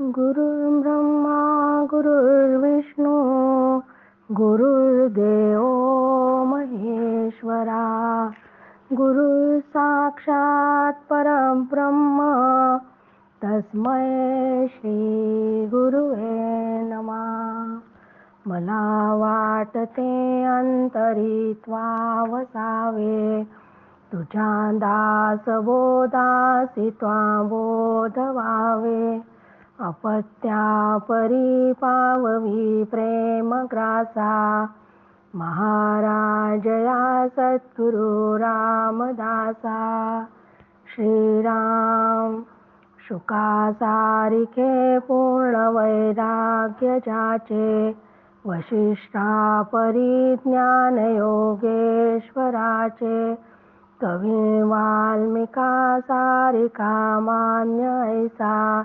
गुरुर्ब्रह्मा गुरुर्विष्णू गुरुर्देव महेश्वरा गुरु साक्षात परब्रह्म तस्मै श्री गुरुवे नमा. मला वाटते अंतरित्वा वसावे तुझ्या दास बोधासी त्वा बोध व्हावे. अपत्या परी पाववी प्रेम ग्रासा। महाराजया सद्गुरु रामदासा। श्रीराम शुकासारिखे पूर्ण वैराग्य जाचे। वशिष्ठा परिज्ञान योगेश्वराचे। कवी वाल्मिका सारिका मान्य ऐसा।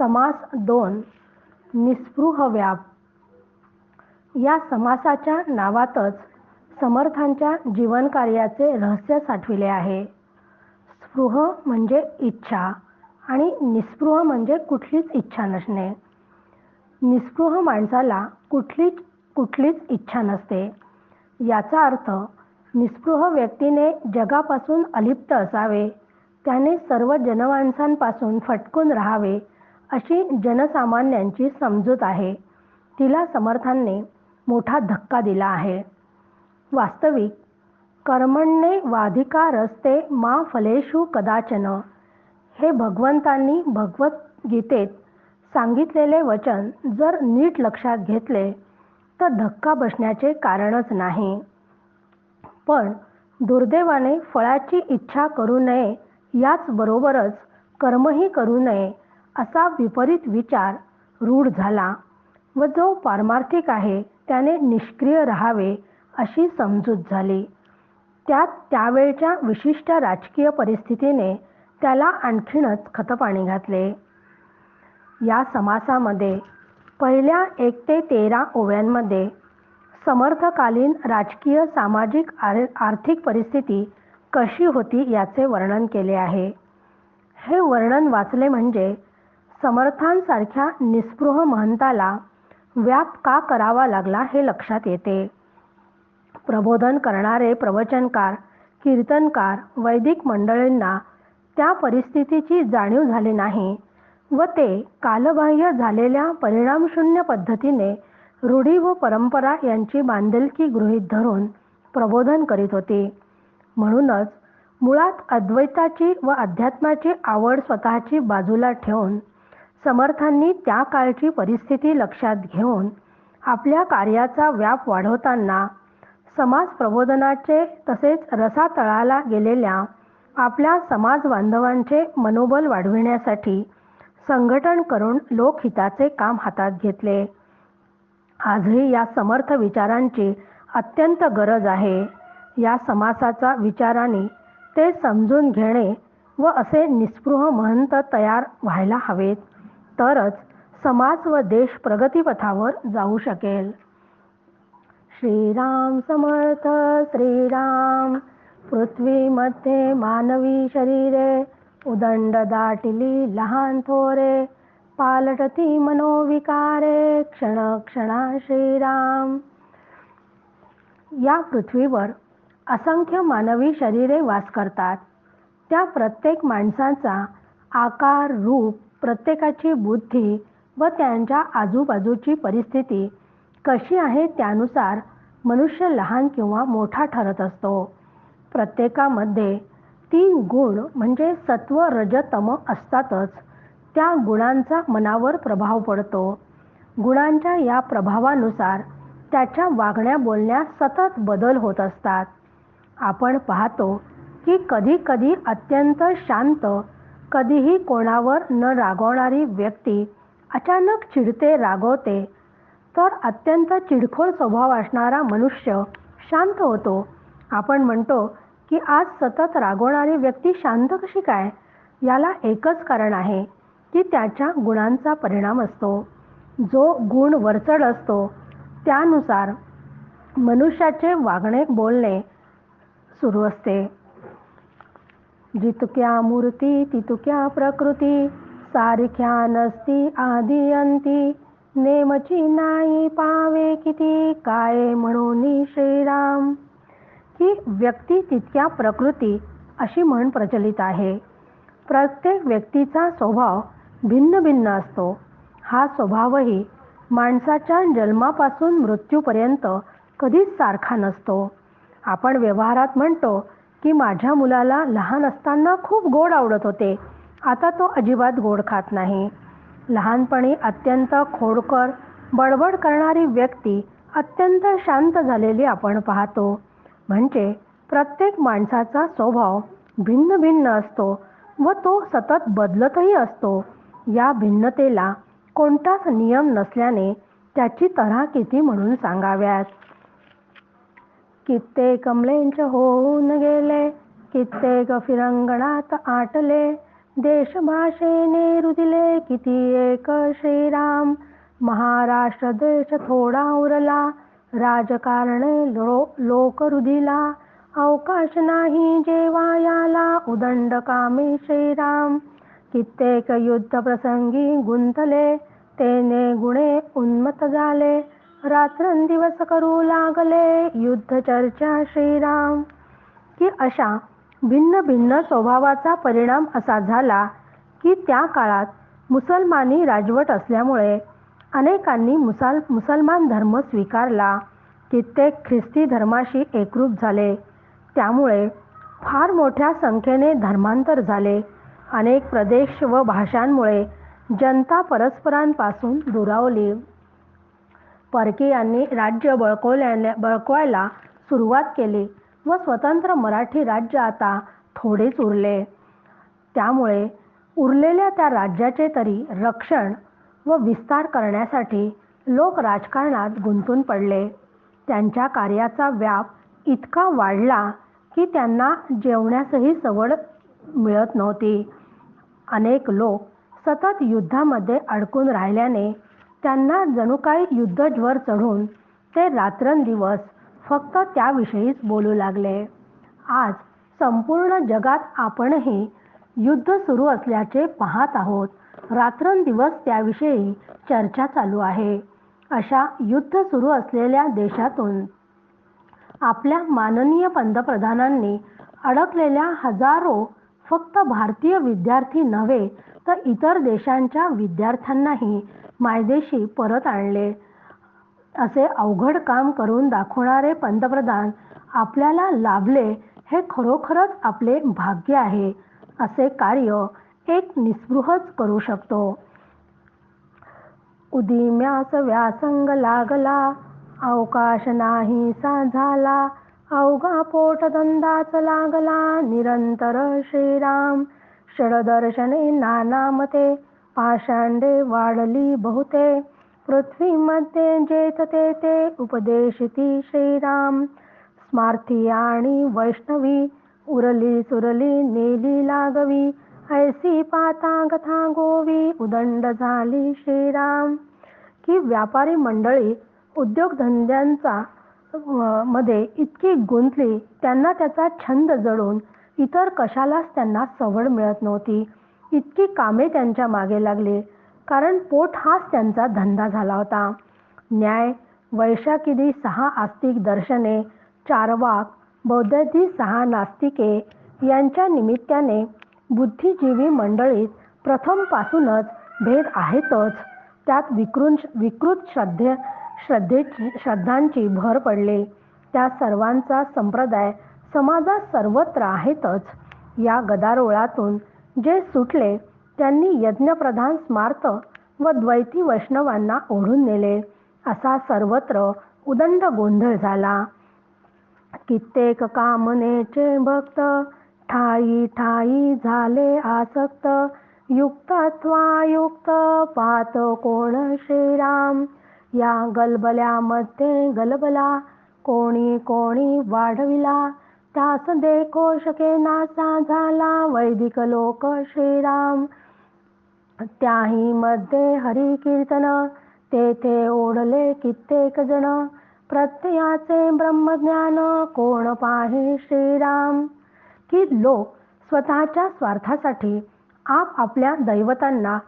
समास दोन निस्पृह व्याप. या समासाच्या नावातच समर्थांच्या जीवनकार्याचे रहस्य साठविले आहे. स्पृह म्हणजे इच्छा आणि निस्पृह म्हणजे कुठलीच इच्छा नसणे. निस्पृह माणसाला कुठलीच कुठलीच इच्छा नसते. याचा अर्थ निस्पृह व्यक्तीने जगापासून अलिप्त असावे त्याने सर्व जनमानसांपासून फटकून राहावे अशी जनसामान्यांची समजूत आहे. तिला समर्थांनी मोठा धक्का दिला आहे. वास्तविक कर्मण्ये वाधिका रस्ते मा फलेषु कदाचन. हे भगवंतांनी भगवद्गीतेत सांगितलेले वचन जर नीट लक्षात घेतले तर धक्का बसण्याचे कारणच नाही. पण दुर्दैवाने फळाची इच्छा करू नये याचबरोबरच कर्मही करू नये असा विपरीत विचार रूढ झाला व जो पारमार्थिक आहे त्याने निष्क्रिय राहावे अशी समजूत झाली. त्यात त्यावेळच्या विशिष्ट राजकीय परिस्थितीने त्याला आणखीनच खतपाणी घातले. या समासामध्ये पहिल्या एक ते तेरा ओव्यांमध्ये समर्थकालीन राजकीय सामाजिक आर आर्थिक परिस्थिती कशी होती याचे वर्णन केले आहे. हे वर्णन वाचले म्हणजे समर्थांसारख्या निस्पृह महंताला व्याप का करावा लागला हे लक्षात येते. प्रबोधन करणारे प्रवचनकार कीर्तनकार वैदिक मंडळींना त्या परिस्थितीची जाणीव झाली नाही व ते कालबाह्य झालेल्या परिणामशून्य पद्धतीने रूढी व परंपरा यांची बांधिलकी गृहीत धरून प्रबोधन करीत होते. म्हणूनच मुळात अद्वैताची व अध्यात्माची आवड स्वतःची बाजूला ठेवून समर्थांनी त्या काळची परिस्थिती लक्षात घेऊन आपल्या कार्याचा व्याप वाढवताना समाज प्रबोधनाचे तसेच रसातळाला गेलेल्या आपल्या समाज बांधवांचे मनोबल वाढविण्यासाठी संघटन करून लोकहिताचे काम हातात घेतले. आजही या समर्थ विचारांची अत्यंत गरज आहे. या समासाचा विचाराने ते समजून घेणे व असे निस्पृह महंत तयार व्हायला हवेत. तरच समाज व देश प्रगतीपथावर जाऊ शकेल. श्रीराम समर्थ श्रीराम. पृथ्वीमध्ये मानवी शरीरे उदंड दाटिली लहान थोरे. पालटती मनोविकारे क्षण क्षणा श्रीराम. या पृथ्वीवर असंख्य मानवी शरीरे वास करतात. त्या प्रत्येक माणसाचा आकार रूप प्रत्येकाची बुद्धी व त्यांच्या आजूबाजूची परिस्थिती कशी आहे त्यानुसार मनुष्य लहान किंवा मोठा ठरत असतो. प्रत्येकामध्ये तीन गुण म्हणजे सत्व रजतम असतातच. त्या गुणांचा मनावर प्रभाव पडतो. गुणांच्या या प्रभावानुसार त्याच्या वागण्या बोलण्यात सतत बदल होत असतात. आपण पाहतो की कधी कधी अत्यंत शांत कधीही कोणावर न रागवणारी व्यक्ती अचानक चिडते रागवते. तर अत्यंत चिडखोर स्वभाव असणारा मनुष्य शांत होतो. आपण म्हणतो की आज सतत रागवणारी व्यक्ती शांत कशी काय? याला एकच कारण आहे की त्याच्या गुणांचा परिणाम असतो. जो गुण वरचढ असतो त्यानुसार मनुष्याचे वागणे बोलणे सुरू असते. जितक्या मूर्ती तितक्या प्रकृती सारख्या नसती आधी अंती। नेमची नाही पावे किती काय म्हणून श्रीराम। ही व्यक्ती तितक्या प्रकृती अशी म्हण प्रचलित आहे. प्रत्येक व्यक्तीचा स्वभाव भिन्न भिन्न असतो. हा स्वभावही माणसाच्या जन्मापासून मृत्यूपर्यंत कधीच सारखा नसतो. आपण व्यवहारात म्हणतो की माझ्या मुलाला लहान असताना खूप गोड आवडत होते. आता तो अजिबात गोड खात नाही. लहानपणी अत्यंत खोडकर बडबड करणारी व्यक्ती अत्यंत शांत झालेली आपण पाहतो. म्हणजे प्रत्येक माणसाचा स्वभाव भिन्न भिन्न असतो व तो सतत बदलतही असतो. या भिन्नतेला कोणताच नियम नसल्याने त्याची तऱ्हा किती म्हणून सांगाव्यात? कित्येक कमलेंच होऊन गेले कित्येक फिरंगणात आटले देशभाषेने रुदिले किती एक श्रीराम महाराष्ट्र देश थोडा उरला राजकारणे लो लोक रुधिला अवकाश नाही जेवायाला उदंड कामे श्रीराम कित्येक युद्ध प्रसंगी गुंतले तेने गुणे उन्मत झाले रात्रंदिवस करू लागले युद्ध चर्चा श्रीराम. की अशा भिन्न भिन्न स्वभावाचा परिणाम असा झाला की त्या काळात मुसलमानी राजवट असल्यामुळे अनेकांनी मुसल मुसलमान धर्म स्वीकारला. कित्येक ख्रिस्ती धर्माशी एकरूप झाले. त्यामुळे फार मोठ्या संख्येने धर्मांतर झाले. अनेक प्रदेश व भाषांमुळे जनता परस्परांपासून दुरावली. परकीयांनी राज्य बळकवल्याने बळकवायला सुरुवात केली व स्वतंत्र मराठी राज्य आता थोडेच उरले. त्यामुळे उरलेल्या त्या राज्याचे तरी रक्षण व विस्तार करण्यासाठी लोक राजकारणात गुंतून पडले. त्यांच्या कार्याचा व्याप इतका वाढला की त्यांना जेवण्यासही सवड मिळत नव्हती. अनेक लोक सतत युद्धामध्ये अडकून राहिल्याने त्यांना जणू काही युद्धज्वर चढून ते रात्रंदिवस फक्त त्याविषयीच बोलू लागले. आज संपूर्ण जगात आपणही युद्ध सुरू असल्याचे पाहत आहोत. रात्रंदिवस त्याविषयी चर्चा चालू आहे. अशा युद्ध सुरू असलेल्या देशातून आपल्या माननीय पंतप्रधानांनी अडकलेल्या हजारो फक्त भारतीय विद्यार्थी नव्हे तर इतर देशांच्या विद्यार्थ्यांनाही मायदेशी परत आणले. असे अवघड काम करून दाखवणारे पंतप्रधान आपल्याला लाभले हे खरोखरच आपले भाग्य आहे असे कार्य एक निस्पृहच करू शकतो. उदिम्यास व्यासंग लागला अवकाश नाही सा झाला अवघा पोटधंदाच लागला निरंतर श्रीराम षडदर्शने नानामते पाषांडे वाढली बहुते. पृथ्वीमध्ये जेत ते ते उपदेशिती श्रीराम. स्मार्थी आणि वैष्णवी उरली सुरली नेली लागवी ऐसी पाता कथा गोवी उदंड झाली श्रीराम. की व्यापारी मंडळी उद्योगधंद्यांचा मध्ये इतकी गुंतली त्यांना त्याचा छंद जडून इतर कशालाच त्यांना सवड मिळत नव्हती. इतकी कामे त्यांच्या मागे लागली कारण पोट हाच त्यांचा धंदा झाला होता. न्याय वैशाखिदी सहा आस्तिक दर्शने चारवाक बौद्धादी सहा नास्तिके यांच्या निमित्ताने बुद्धिजीवी मंडळीत प्रथमपासूनच भेद आहेतच. त्यात विकृं विकृत श्रद्धे श्रद्धेची श्रद्धांची भर पडली. त्या सर्वांचा संप्रदाय समाजात सर्वत्र आहेतच. या गदारोळातून जे सुटले त्यांनी यज्ञप्रधान स्मार्त व द्वैती वैष्णवांना ओढून नेले. असा सर्वत्र उदंड गोंधळ झाला. कित्येक कामनेचे भक्त ठाई ठाई झाले आसक्त. युक्तत्वायुक्त पात कोण श्रीराम? या गलबल्यामध्ये गलबला कोणी कोणी वाढविला. त्यास देखो शके नासा झाला वैदिक लोक श्रीराम. त्याही मध्ये हरी कीर्तन तेथे ओढले कित्येक जण. प्रत्ययाचे ब्रह्मज्ञान कोण पाहे श्रीराम? की लोक स्वतःच्या स्वार्थासाठी आप आपल्या दैवतांना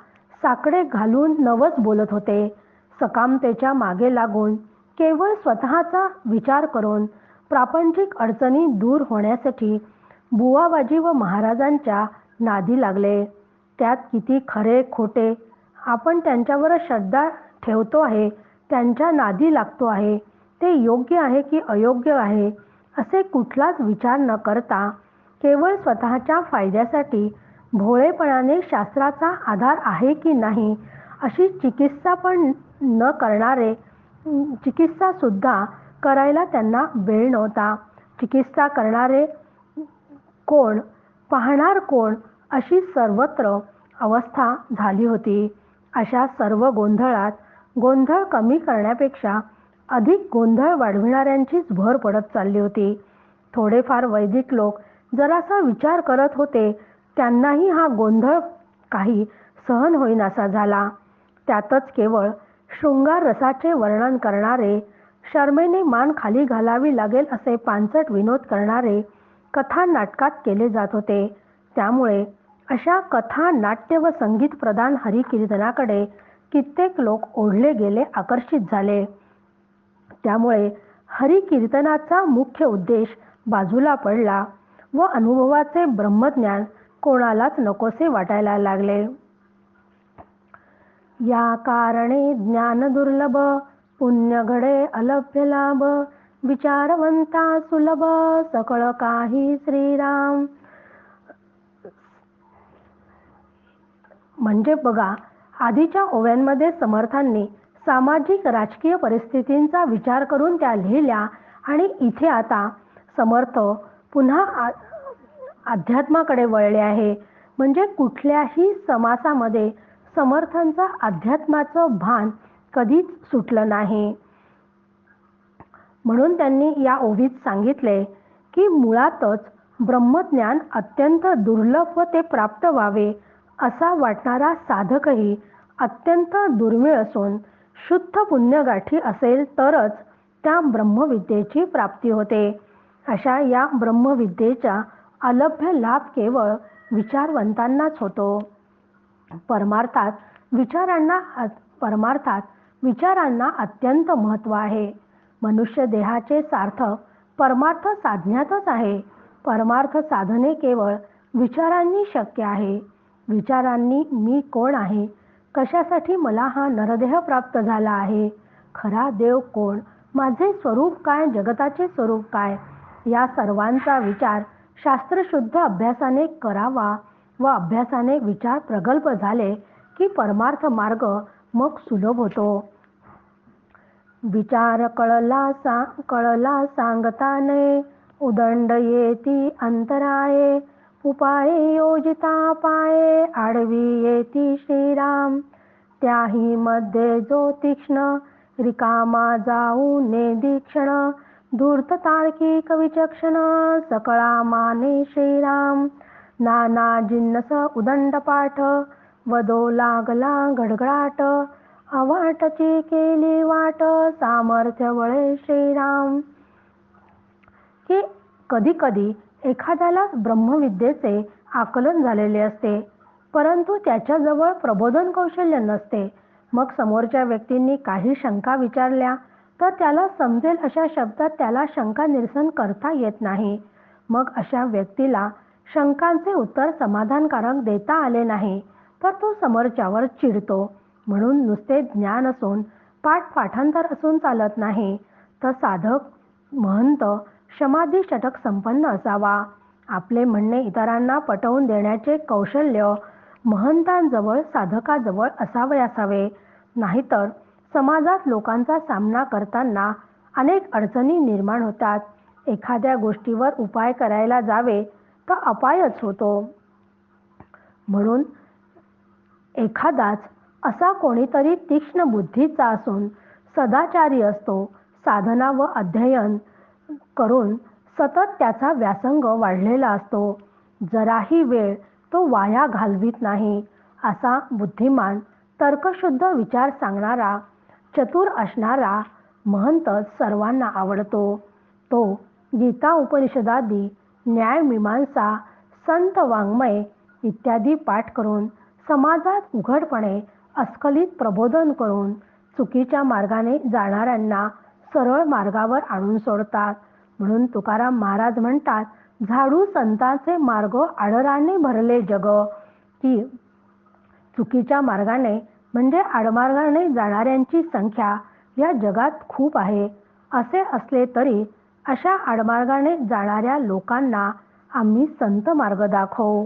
साकडे घालून नवच बोलत होते. सकामतेच्या मागे लागून केवळ स्वतःचा विचार करून प्रापंचिक अडचणी दूर होण्यासाठी बुवाबाजी व महाराजांच्या नादी लागले. त्यात किती खरे खोटे आपण त्यांच्यावर श्रद्धा ठेवतो आहे त्यांच्या नादी लागतो आहे. ते योग्य आहे की अयोग्य आहे असे कुठलाच विचार न करता केवळ स्वतःच्या फायद्यासाठी भोळेपणाने शास्त्राचा आधार आहे की नाही अशी चिकित्सा पण न करणारे चिकित्सासुद्धा करायला त्यांना वेळ नव्हता. चिकित्सा करणारे कोण पाहणार कोण अशी सर्वत्र अवस्था झाली होती. अशा सर्व गोंधळात गोंधळ कमी करण्यापेक्षा अधिक गोंधळ वाढविणाऱ्यांचीच भर पडत चालली होती. थोडेफार वैदिक लोक जरासा विचार करत होते त्यांनाही हा गोंधळ काही सहन होईनासा झाला. त्यातच केवळ शृंगार रसाचे वर्णन करणारे शर्मेने मान खाली घालावी लागेल असे पानसट विनोद करणारे कथा नाटकात केले जात होते. त्यामुळे अशा कथा नाट्य व संगीत प्रदान हरिकीर्तनाकडे कित्येक लोक ओढले गेले आकर्षित झाले. त्यामुळे हरिकीर्तनाचा मुख्य उद्देश बाजूला पडला व अनुभवाचे ब्रह्मज्ञान कोणालाच नकोसे वाटायला लागले. या कारणे ज्ञान दुर्लभ पुण्य घडे अलभ्य लाभ विचारवंता सुलभ सकळ काही श्रीराम. म्हणजे बघा आधीच्या ओव्यांमध्ये समर्थांनी सामाजिक राजकीय परिस्थितींचा विचार करून त्या लिहिल्या आणि इथे आता समर्थ पुन्हा अध्यात्माकडे वळले आहे. म्हणजे कुठल्याही समासामध्ये समर्थांचा अध्यात्माचं भान कधीच सुटलं नाही. म्हणून त्यांनी या ओवीत सांगितले की मुळातच ब्रह्मज्ञान अत्यंत दुर्लभ व ते प्राप्त व्हावे असा वाटणारा साधकही अत्यंत दुर्मिळ असून शुद्ध पुण्यगाठी असेल तरच त्या ब्रह्मविद्येची प्राप्ती होते. अशा या ब्रह्मविद्येचा अलभ्य लाभ केवळ विचारवंतांनाच होतो. परमार्थात विचारांना परमार्थात विचारांना अत्यंत महत्त्व आहे. मनुष्य देहाचे सार्थक परमार्थ साधण्यातच आहे. परमार्थ साधने केवळ विचारांनी शक्य आहे. विचारांनी मी कोण आहे? कशासाठी मला हा नरदेह प्राप्त झाला आहे? खरा देव कोण? माझे स्वरूप काय? जगताचे स्वरूप काय? या सर्वांचा विचार शास्त्रशुद्ध अभ्यासाने करावा व अभ्यासाने विचार प्रगल्भ झाले की परमार्थ मार्ग मग सुलभ होतो. विचार कळला सा कळला सांगताने. उदंड येती अंतराये उपाये योजिता पाये. आडवी येती श्रीराम त्याही मध्ये जो तीक्ष्ण. रिकामा जाऊ ने दीक्षण धूर्त तार्किक विचक्षण. सकळा माने श्रीराम नाना जिन्नस उदंड पाठ वदो लागला गडगडाट अवाटची केली वाट सामर्थ्य वळे श्रीराम. की कधी कधी एखाद्याला ब्रह्मविद्येचे आकलन झालेले असते परंतु त्याच्याजवळ प्रबोधन कौशल्य नसते. मग समोरच्या व्यक्तींनी काही शंका विचारल्या तर त्याला समजेल अशा शब्दात त्याला शंका निरसन करता येत नाही. मग अशा व्यक्तीला शंकांचे उत्तर समाधानकारक देता आले नाही तर तो समोरच्यावर चिडतो. म्हणून नुसते ज्ञान असून पाठ पाठांतर असून चालत नाही तर साधक महंत क्षमाधी षटक संपन्न असावा. आपले म्हणणे इतरांना पटवून देण्याचे कौशल्य महंतांजवळ साधकाजवळ असावे असावे. नाहीतर समाजात लोकांचा सामना करताना अनेक अडचणी निर्माण होतात. एखाद्या गोष्टीवर उपाय करायला जावे तर अपायच होतो. म्हणून एखादाच असा कोणीतरी तीक्ष्ण बुद्धीचा असून सदाचारी असतो साधना व अध्ययन करून सतत त्याचा व्यासंग वाढलेला असतो. जराही वेळ तो वाया घालवित नाही असा बुद्धिमान तर्कशुद्ध विचार सांगणारा चतुर असणारा महंत सर्वांना आवडतो. तो गीता उपनिषदादी न्यायमीमांसा संत वाङ्मय इत्यादी पाठ करून समाजात उघडपणे अस्खलित प्रबोधन करून चुकीच्या मार्गाने जाणाऱ्यांना सरळ मार्गावर आणून सोडतात. म्हणून तुकाराम महाराज म्हणतात झाडू संतांचे मार्ग आडराने भरले जग. की चुकीच्या मार्गाने म्हणजे आडमार्गाने जाणाऱ्यांची संख्या या जगात खूप आहे. असे असले तरी अशा आडमार्गाने जाणाऱ्या लोकांना आम्ही संत मार्ग दाखवू.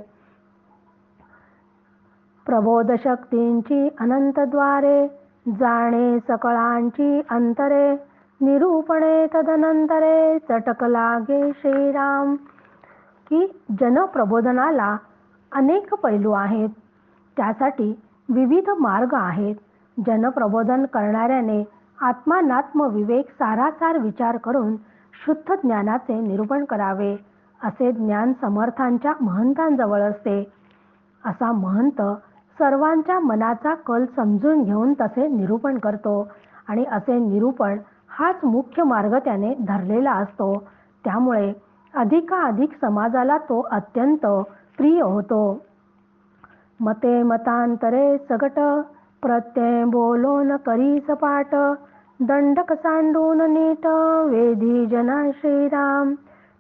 प्रबोधशक्तींची अनंतद्वारे जाणे सकळांची अंतरे निरूपणे तदनंतरे चटक लागे श्रीराम. की जनप्रबोधनाला अनेक पैलू आहेत त्यासाठी विविध मार्ग आहेत. जनप्रबोधन करणाऱ्याने आत्मानात्म विवेक सारासार विचार करून शुद्ध ज्ञानाचे निरूपण करावे असे ज्ञान समर्थांच्या महंतांजवळ असते. असा महंत सर्वांच्या मनाचा कल समजून घेऊन तसे निरूपण करतो. आणि असे निरूपण हाच मुख्य मार्ग त्याने धरलेला असतो. त्यामुळे अधिकाधिक समाजाला तो अत्यंत प्रिय होतो. मते मतांतरे सगट प्रत्यय बोलोन करी सपाट दंडक सांडून नीट वेधी जना श्रीराम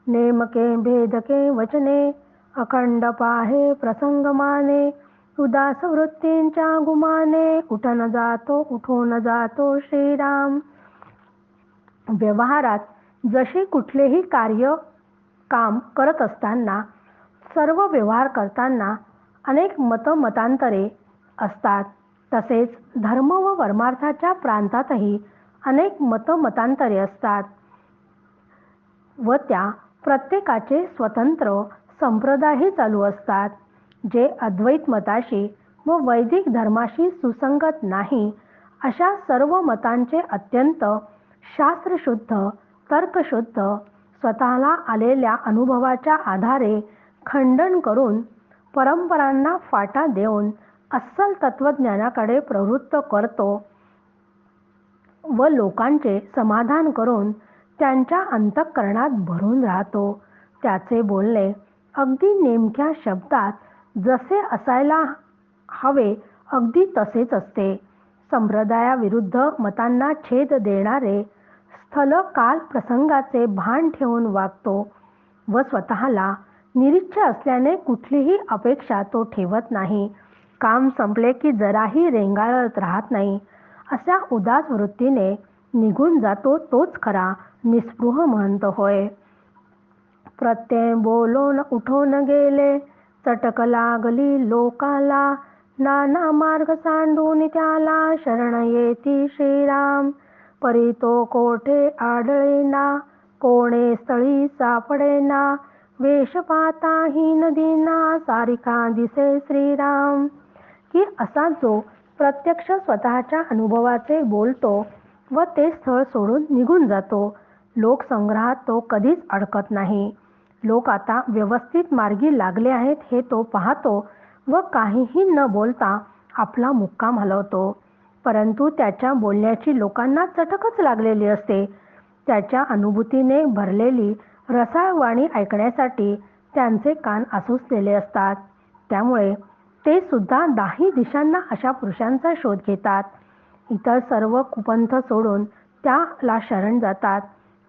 नेमके भेदके वचने अखंड पाहे प्रसंग माने उदास वृत्तींच्या गुमाने उठन जातो उठून जातो श्रीराम? व्यवहारात जसे कुठलेही कार्य काम करत असताना सर्व व्यवहार करताना अनेक मतमतांतरे असतात. तसेच धर्म व वर्मार्थाच्या प्रांतातही अनेक मतमतांतरे असतात. व त्या प्रत्येकाचे स्वतंत्र संप्रदायही चालू असतात. जे अद्वैत मताशी व वैदिक धर्माशी सुसंगत नाही अशा सर्व मतांचे अत्यंत शास्त्रशुद्ध तर्कशुद्ध स्वतःला आलेल्या अनुभवाच्या आधारे खंडन करून परंपरांना फाटा देऊन अस्सल तत्वज्ञानाकडे प्रवृत्त करतो व लोकांचे समाधान करून त्यांच्या अंतःकरणात भरून राहतो. त्याचे बोलणे अगदी नेमक्या शब्दात जसे असायला हवे अगदी तसेच असते. संप्रदायाविरुद्ध मतांना छेद देणारे स्थल काल प्रसंगाचे भान ठेवून वागतो व स्वतःला निरीच्छ असल्याने कुठलीही अपेक्षा तो ठेवत नाही. काम संपले की जराही रेंगाळत राहत नाही. अशा उदास वृत्तीने निघून जातो तोच खरा निस्पृह म्हणत होय. प्रत्यय बोलून उठून गेले चटक लागली लोकाला. नाना मार्ग सांडून त्याला शरण येती श्रीराम. परी तो कोठे आढळेना? कोणे स्थळी सापडेना? वेश पाताही नदीना सारिका दिसे श्रीराम. की असा जो प्रत्यक्ष स्वतःच्या अनुभवाचे बोलतो व ते स्थळ सोडून निघून जातो. लोकसंग्रहात तो कधीच अडकत नाही. लोक आता व्यवस्थित मार्गी लागले आहेत हे तो पाहतो व काहीही न बोलता आपला मुक्काम हलवतो. परंतु त्याच्या बोलण्याची लोकांना चटकच लागलेली असते. त्याच्या अनुभूतीने भरलेली रसाळवाणी ऐकण्यासाठी त्यांचे कान आसुसलेले असतात. त्यामुळे ते सुद्धा दाही दिशांना अशा पुरुषांचा शोध घेतात. इतर सर्व कुपंथ सोडून त्याला शरण जातात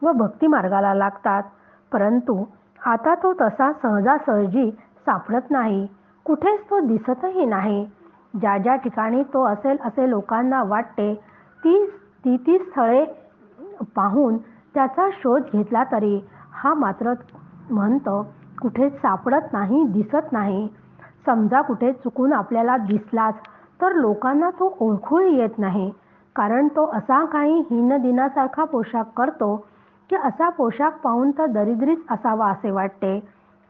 व भक्ती मार्गाला लागतात. परंतु आता तो तसा सहजासहजी सापडत नाही. कुठेच तो दिसतही नाही. ज्या ज्या ठिकाणी तो असेल असे लोकांना वाटते ती ती ती स्थळे पाहून त्याचा शोध घेतला तरी हा मात्र म्हणतो कुठे सापडत नाही दिसत नाही. समजा कुठे चुकून आपल्याला दिसलाच तर लोकांना तो ओळखूही येत नाही. कारण तो असा काही हिनदिनासारखा पोशाख करतो की असा पोशाख पाहून तर दरिद्रीच असावा असे वाटते.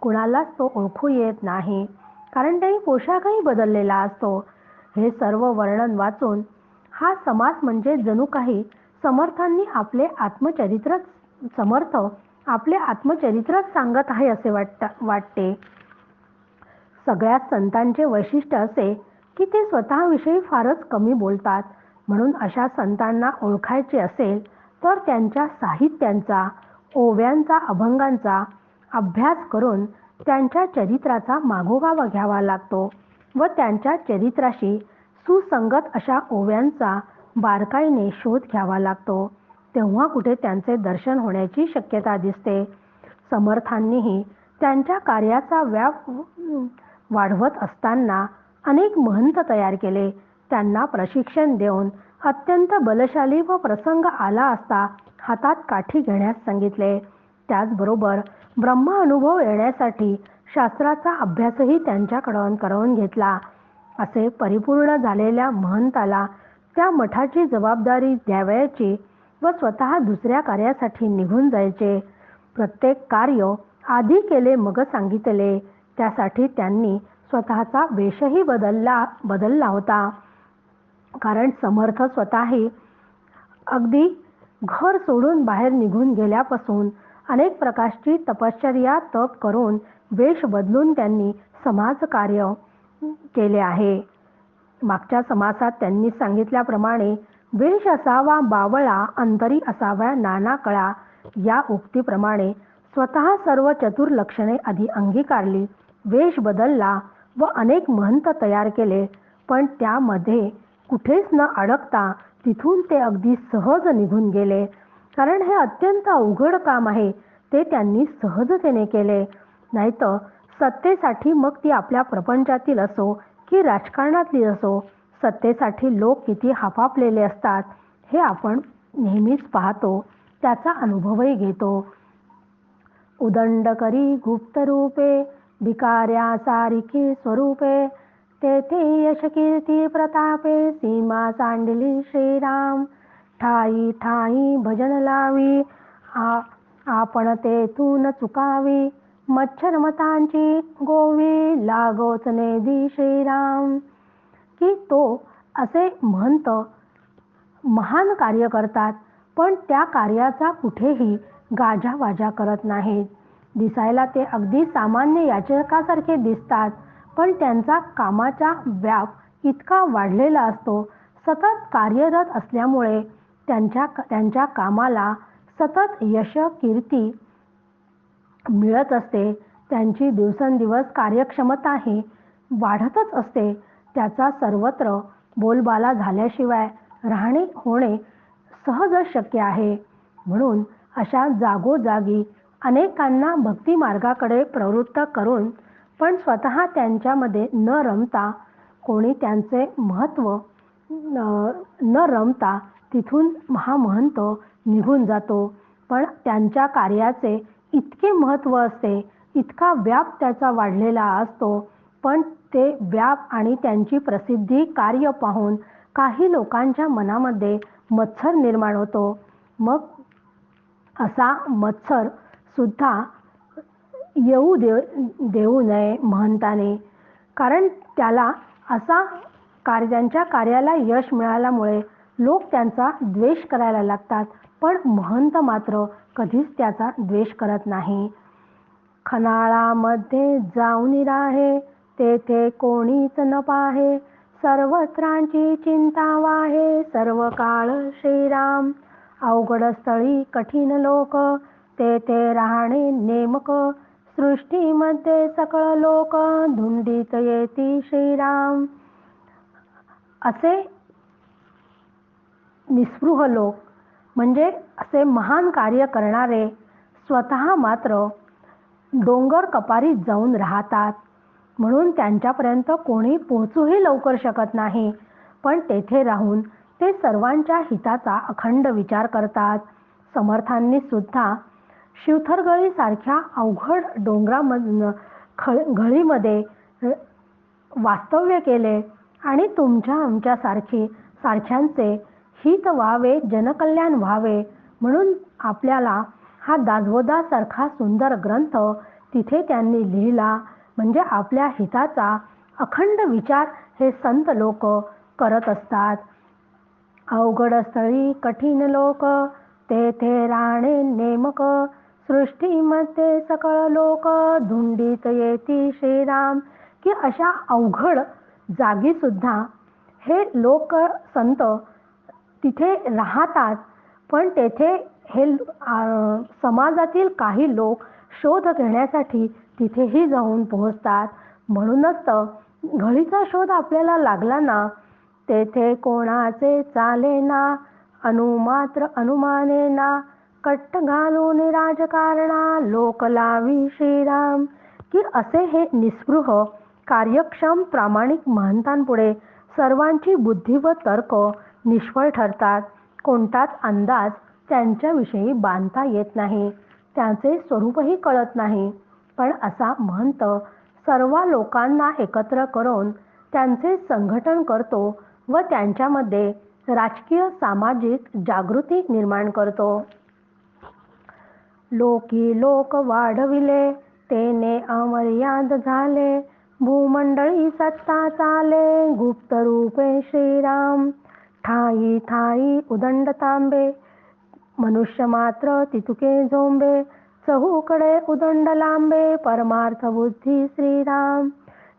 कुणालाच तो ओळखू येत नाही. कारण त्यांनी पोशाखही बदललेला असतो. हे सर्व वर्णन वाचून हा समास म्हणजे जणू काही समर्थांनी आपले आत्मचरित्रच समर्थ आपले आत्मचरित्रच सांगत आहे असे वाटत वाटते. सगळ्या संतांचे वैशिष्ट्य असे की ते स्वतःविषयी फारच कमी बोलतात. म्हणून अशा संतांना ओळखायचे असेल तर त्यांच्या साहित्यांचा ओव्यांचा अभंगांचा अभ्यास करून त्यांच्या चरित्राचा मागोवा घ्यावा लागतो व त्यांच्या चरित्राशी सुसंगत अशा ओव्यांचा बारकाईने शोध घ्यावा लागतो. तेव्हा कुठे त्यांचे दर्शन होण्याची शक्यता दिसते. समर्थांनीही त्यांच्या कार्याचा व्याप वाढवत असताना अनेक महंत तयार केले. त्यांना प्रशिक्षण देऊन अत्यंत बलशाली व प्रसंग आला असता हातात काठी घेण्यास सांगितले. त्याचबरोबर ब्रह्म अनुभव येण्यासाठी शास्त्राचा अभ्यासही त्यांच्याकडून करवून घेतला. असे परिपूर्ण झालेल्या महंताला त्या मठाची जबाबदारी द्यावयाची व स्वतः दुसऱ्या कार्यासाठी निघून जायचे. प्रत्येक कार्य आधी केले मग सांगितले. त्यासाठी त्यांनी स्वतःचा वेशही बदलला बदलला होता. कारण समर्थ स्वतःही अगदी घर सोडून बाहेर निघून गेल्यापासून अनेक प्रकारची तपश्चर्या तप करून वेश बदलून त्यांनी समाजकार्य केले आहे. मागच्या समासात त्यांनी सांगितल्याप्रमाणे वेश असावा बावळा अंतरी असाव्या नाना कळा या उक्तीप्रमाणे स्वतः सर्व चतुर लक्षणे आधी अंगीकारली वेश बदलला व अनेक महंत तयार केले. पण त्यामध्ये कुठेच न अडकता तिथून ते अगदी सहज निघून गेले. कारण हे अत्यंत अवघड काम आहे. ते त्यांनी सहजतेने केले. नाहीतर सत्तेसाठी मग ती आपल्या प्रपंचातील असो की राजकारणातली असो सत्तेसाठी लोक किती हापापलेले असतात हे आपण नेहमीच पाहतो. त्याचा अनुभवही घेतो. उदंड करी गुप्त रूपे भिकाऱ्या सारिखी स्वरूपे तेथे यश कीर्ती प्रतापे सीमा सांडली श्रीराम. ठाई ठाई भजन लावी. आ आपण तेथून चुकावी. मच्छर मतांची गोवी लागोच नेदी श्रीराम. की तो असे म्हणत महान कार्य करतात पण त्या कार्याचा कुठेही गाजावाजा करत नाहीत. दिसायला ते अगदी सामान्य याचकासारखे दिसतात. पण त्यांचा कामाचा व्याप इतका वाढलेला असतो. सतत कार्यरत असल्यामुळे त्यांच्या त्यांच्या कामाला सतत यश कीर्ती मिळत असते. त्यांची दिवसेंदिवस कार्यक्षमता ही वाढतच असते. त्याचा सर्वत्र बोलबाला झाल्याशिवाय राहणे होणे सहजच शक्य आहे. म्हणून अशा जागोजागी अनेकांना भक्ती मार्गाकडे प्रवृत्त करून पण स्वतः त्यांच्यामध्ये न रमता कोणी त्यांचे महत्त्व न रमता तिथून महामहंत निघून जातो. पण त्यांच्या कार्याचे इतके महत्त्व असते इतका व्याप त्याचा वाढलेला असतो. पण ते व्याप आणि त्यांची प्रसिद्धी कार्य पाहून काही लोकांच्या मनामध्ये मत्सर निर्माण होतो. मग असा मत्सर सुद्धा येऊ देव देऊ नये महंताने. कारण त्याला असा कार्य त्यांच्या कार्याला यश मिळाल्यामुळे लोक त्यांचा द्वेष करायला लागतात. पण महंत मात्र कधीच त्याचा द्वेष करत नाही. खनाळामध्ये जाऊन राहे तेथे कोणीच न पाहे. सर्वत्रांची चिंता वाहे सर्व काळ श्रीराम. अवघड स्थळी कठीण लोक तेथे राहणे नेमकं. सृष्टीमध्ये सकळ लोक धुंडीत येती श्रीराम. असे निस्पृह लोक म्हणजे असे महान कार्य करणारे स्वतः मात्र डोंगर कपारीत जाऊन राहतात. म्हणून त्यांच्यापर्यंत कोणी पोहोचूही लवकर शकत नाही पण तेथे राहून ते सर्वांच्या हिताचा अखंड विचार करतात. समर्थांनी सुद्धा शिवथरगळीसारख्या अवघड डोंगरामधनं ख घळीमध्ये वास्तव्य केले आणि तुमच्या आमच्यासारखी सारख्यांचे हित व्हावे जनकल्याण व्हावे म्हणून आपल्याला हा दासबोधासारखा सुंदर ग्रंथ तिथे त्यांनी लिहिला. म्हणजे आपल्या हिताचा अखंड विचार हे संत लोक करत असतात. अवघड स्थळी कठीण लोक तेथे राहणे नेमक सृष्टीमध्ये सकळ लोक धुंडीत येती श्रीराम. की अशा अवघड जागी सुद्धा हे लोक संत तिथे राहतात. पण तेथे हे समाजातील काही लोक शोध घेण्यासाठी तिथेही जाऊन पोहोचतात. म्हणूनच तर घडीचा शोध आपल्याला लागला ना तेथे कोणाचे चाले ना अनुमात्र अनुमाने ना कट्ट घालून राजकारणा लोकलावी श्रीराम. की असे हे निस्पृह कार्यक्षम प्रामाणिक महंतांपुढे सर्वांची बुद्धी व तर्क निष्फळ ठरतात. कोणताच अंदाज त्यांच्याविषयी बांधता येत नाही. त्यांचे स्वरूपही कळत नाही. पण असा महंत सर्व लोकांना एकत्र करून त्यांचे संघटन करतो व त्यांच्यामध्ये राजकीय सामाजिक जागृती निर्माण करतो. लोकी लोक वाढविले तेने अमर्याद झाले भूमंडळी सत्ता चाले गुप्त रूपे श्रीराम. ठाई ठाई उदंड तांबे मनुष्य मात्र तितुके झोंबे चहूकडे उदंड लांबे परमार्थ बुद्धी श्रीराम.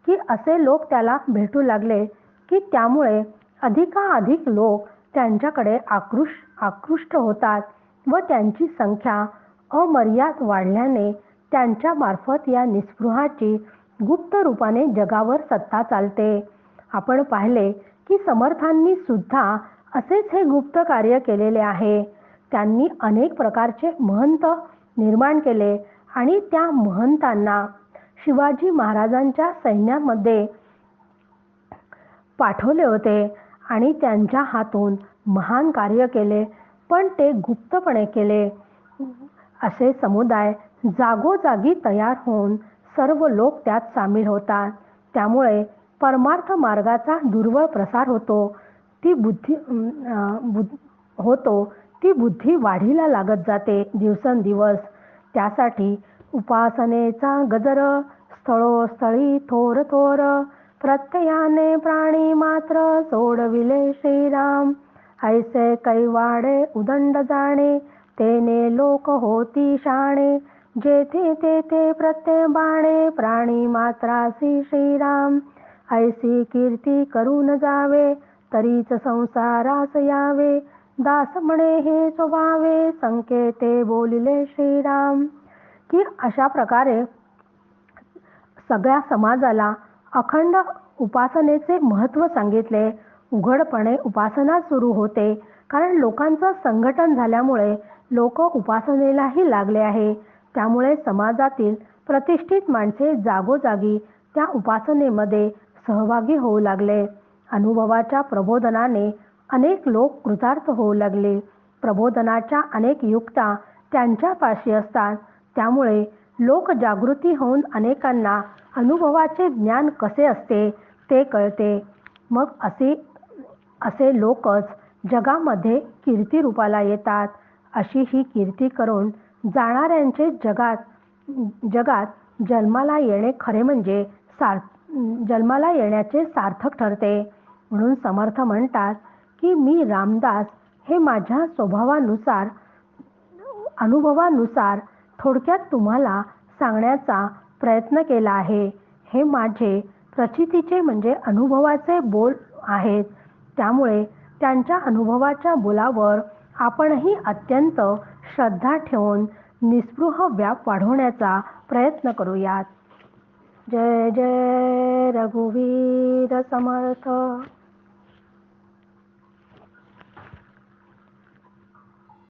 की असे लोक त्याला भेटू लागले की त्यामुळे अधिकाधिक लोक त्यांच्याकडे आकृष आकृष्ट होतात व त्यांची संख्या अमर्याद वाढल्याने त्यांच्या मार्फत या निस्पृहाची गुप्त रूपाने जगावर सत्ता चालते. आपण पाहिले की समर्थांनी सुद्धा असेच हे गुप्त कार्य केलेले आहे. त्यांनी अनेक प्रकारचे महंत निर्माण केले आणि त्या महंतांना शिवाजी महाराजांच्या सैन्यामध्ये पाठवले होते आणि त्यांच्या हातून महान कार्य केले पण ते गुप्तपणे केले. असे समुदाय जागोजागी तयार होऊन सर्व लोक त्यात सामील होतात. त्यामुळे परमार्थ मार्गाचा दुर्बळ प्रसार होतो. ती बुद्धी होतो. ती बुद्धी वाढीला लागत जाते दिवसेंदिवस. त्यासाठी उपासनेचा गजर स्थळोस्थळी थोर थोर प्रत्ययाने प्राणी मात्र सोडविले श्रीराम. ऐसे कैवाडे उदंड जाणे तेने लोक होती शाणे जेथे तेथे प्रत्यय बाणे प्राणी मात्रासी श्रीराम. ऐसी कीर्ती करून जावे तरीच संसारास यावे. दास म्हणे हे स्वभावे संकेते बोलिले श्रीराम. की अशा प्रकारे सगळ्या समाजाला अखंड उपासनेचे महत्त्व सांगितले. उघडपणे उपासना सुरू होते. कारण लोकांचं संघटन झाल्यामुळे लोक उपासनेलाही लागले आहे. त्यामुळे समाजातील प्रतिष्ठित माणसे जागोजागी त्या उपासनेमध्ये सहभागी होऊ लागले. अनुभवाच्या प्रबोधनाने अनेक लोक कृतार्थ होऊ लागले. प्रबोधनाच्या अनेक युक्ता त्यांच्यापाशी असतात. त्यामुळे लोक जागृती होऊन अनेकांना अनुभवाचे ज्ञान कसे असते ते कळते. मग असे असे लोकच जगामध्ये कीर्ती रूपाला येतात. अशी ही कीर्ती करून जाणाऱ्यांचे जगात जगात जन्माला येणे खरे म्हणजे सार जन्माला येण्याचे सार्थक ठरते. म्हणून समर्थ म्हणतात की मी रामदास हे माझ्या स्वभावानुसार अनुभवानुसार थोडक्यात तुम्हाला सांगण्याचा प्रयत्न केला आहे. हे माझे प्रचितीचे म्हणजे अनुभवाचे बोल आहेत. त्यामुळे त्यांच्या अनुभवाच्या बोलावर आपणही अत्यंत श्रद्धा ठेवून निस्पृह व्याप वाढवण्याचा प्रयत्न करूयात. जय जय रघुवीर समर्थ.